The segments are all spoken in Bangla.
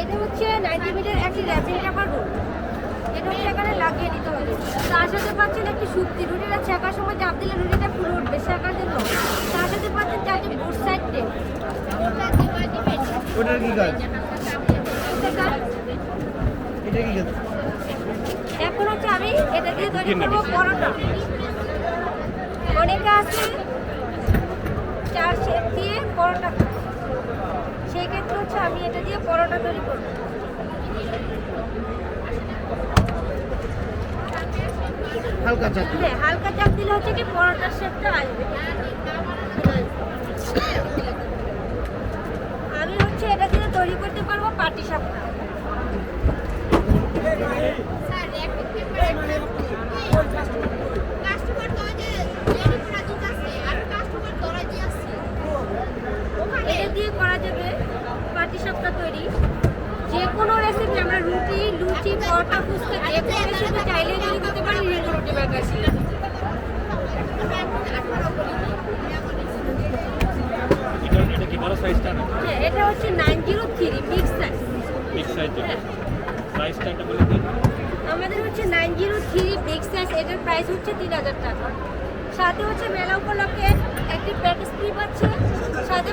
এটা হচ্ছে নাইনটি মিটার একটি র্যাপিং টাকার রোল এটা হচ্ছে এখানে লাগিয়ে দিতে হবে। তার সাথে পাচ্ছেন একটি শুক্তি রুটিটা ছেঁকার সময় চাপ দিলে রুটিটা পুরো উঠবে। ছেঁকার জন্য। তার সাথে পাচ্ছেন চারটি বুট সাইড টেপ ওটার কি কাজ? এটা কি কাজ? এখন হচ্ছে আমি এটা দিয়ে তৈরি করব পরোটা। অনেকে আছে চার শেপ দিয়ে পরোটা খায়। সেই ক্ষেত্রে হচ্ছে আমি এটা দিয়ে পরোটা তৈরি করব। হালকা চাপ দিলে। হালকা চাপ দিলে হচ্ছে কি পরোটার শেপটা আসবে। আমি হচ্ছে এটা দিয়ে তৈরি করতে পারব পাটি সাপটা এটা দিয়ে করা যাবে পাটি সাপটা তৈরি যে কোনো রেসিপি আমরা হ্যাঁ এটা হচ্ছে nine zero three mix size size হ্যাঁ। দিন আমাদের হচ্ছে nine zero three big size এটার প্রাইস হচ্ছে তিন হাজার টাকা। সাথে হচ্ছে মেলা উপলক্ষে একটি প্যাকেজ ফ্রি পাচ্ছে সাথে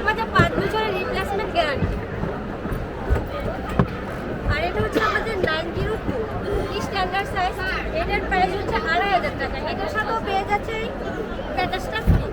স্ট্যান্ডার্ড সাইজ এটার প্রাইস হচ্ছে আড়াই হাজার টাকা। এটার সাথেও পেয়ে যাচ্ছে প্যাকেজটা ফ্রি